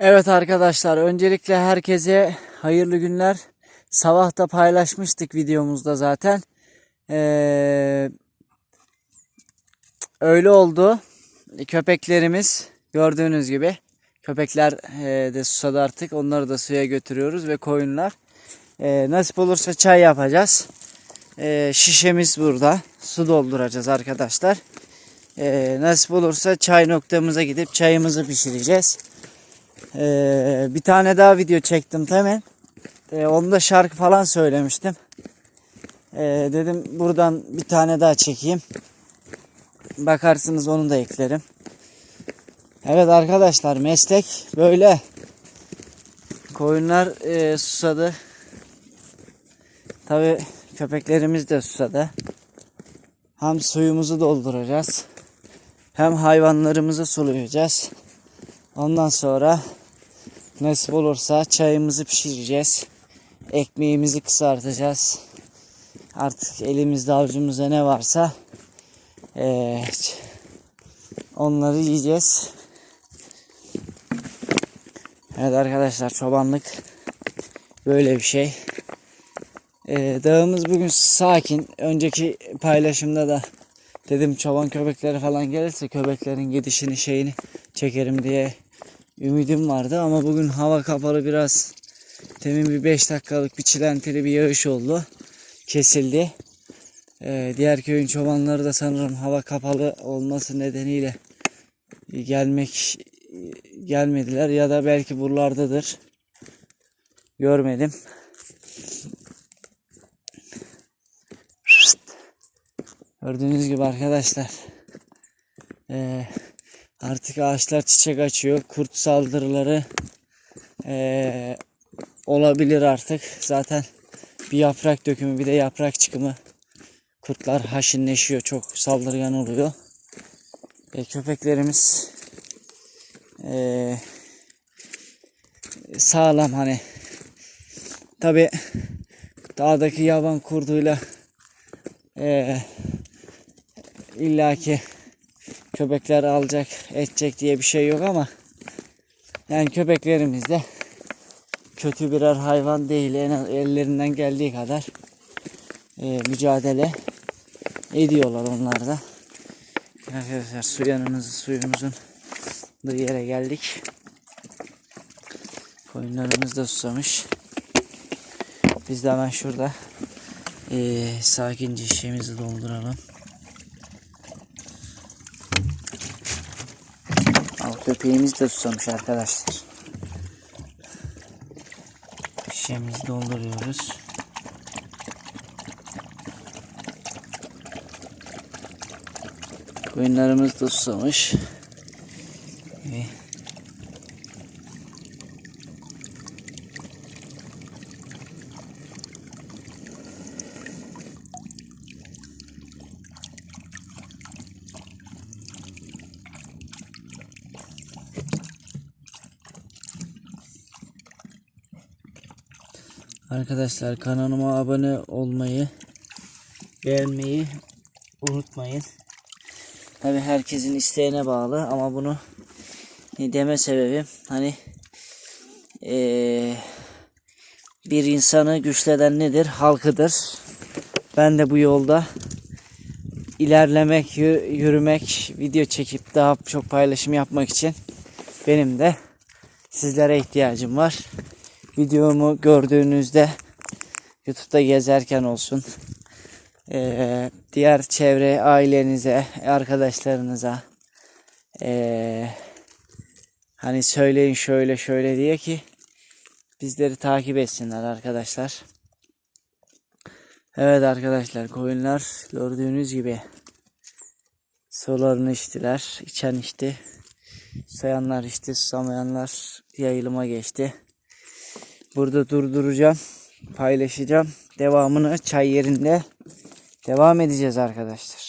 Evet arkadaşlar öncelikle herkese hayırlı günler. Sabah da paylaşmıştık videomuzda zaten. Ee, öyle oldu. Köpeklerimiz gördüğünüz gibi. Köpekler e, de susadı artık. Onları da suya götürüyoruz ve koyunlar. Ee, nasip olursa çay yapacağız. Ee, şişemiz burada. Su dolduracağız arkadaşlar. Ee, nasip olursa çay noktamıza gidip çayımızı pişireceğiz. Ee, bir tane daha video çektim hemen. Ee, onda şarkı falan söylemiştim. Ee, dedim buradan bir tane daha çekeyim. Bakarsınız onu da eklerim. Evet arkadaşlar meslek böyle. Koyunlar e, susadı. Tabi köpeklerimiz de susadı. Hem suyumuzu dolduracağız. Hem hayvanlarımızı sulayacağız. Ondan sonra nasip olursa çayımızı pişireceğiz. Ekmeğimizi kısartacağız. Artık elimizde avucumuzda ne varsa eee, onları yiyeceğiz. Evet arkadaşlar çobanlık böyle bir şey. Eee, dağımız bugün sakin. Önceki paylaşımda da dedim çoban köpekleri falan gelirse köpeklerin gidişini şeyini çekerim diye ümidim vardı ama bugün hava kapalı biraz demin bir 5 dakikalık bir çilentili bir yağış oldu. Kesildi. Ee, diğer köyün çobanları da sanırım hava kapalı olması nedeniyle gelmek gelmediler ya da belki buralardadır. Görmedim. Gördüğünüz gibi arkadaşlar. Ee, artık ağaçlar çiçek açıyor. Kurt saldırıları ee, olabilir artık. Zaten bir yaprak dökümü bir de yaprak çıkımı. Kurtlar haşinleşiyor. Çok saldırgan oluyor. E, köpeklerimiz ee, sağlam hani. Tabi dağdaki yaban kurduyla ee, illaki köpekler alacak, edecek diye bir şey yok ama yani köpeklerimiz de kötü birer hayvan değil. En ellerinden geldiği kadar e, mücadele ediyorlar onlar da. Arkadaşlar su yanımızı suyumuzun da yere geldik. Koyunlarımız da susamış. Biz de hemen şurada e, sakince şişemizi dolduralım. Köpeğimiz de susamış arkadaşlar. Şişemizi dolduruyoruz. Koyunlarımız da susamış. Ve Arkadaşlar kanalıma abone olmayı, beğenmeyi unutmayın. Tabi herkesin isteğine bağlı ama bunu deme sebebim hani eee, bir insanı güçleden nedir? Halkıdır. Ben de bu yolda ilerlemek, yü- yürümek, video çekip daha çok paylaşım yapmak için benim de sizlere ihtiyacım var. Videomu gördüğünüzde YouTube'da gezerken olsun, eee, diğer çevre ailenize, arkadaşlarınıza eee, hani söyleyin şöyle şöyle diye ki bizleri takip etsinler arkadaşlar. Evet arkadaşlar koyunlar gördüğünüz gibi sularını içtiler. içen içti. Sayanlar içti. Susamayanlar yayılıma geçti. Burada durduracağım. Paylaşacağım. Devamını çay yerinde devam edeceğiz arkadaşlar.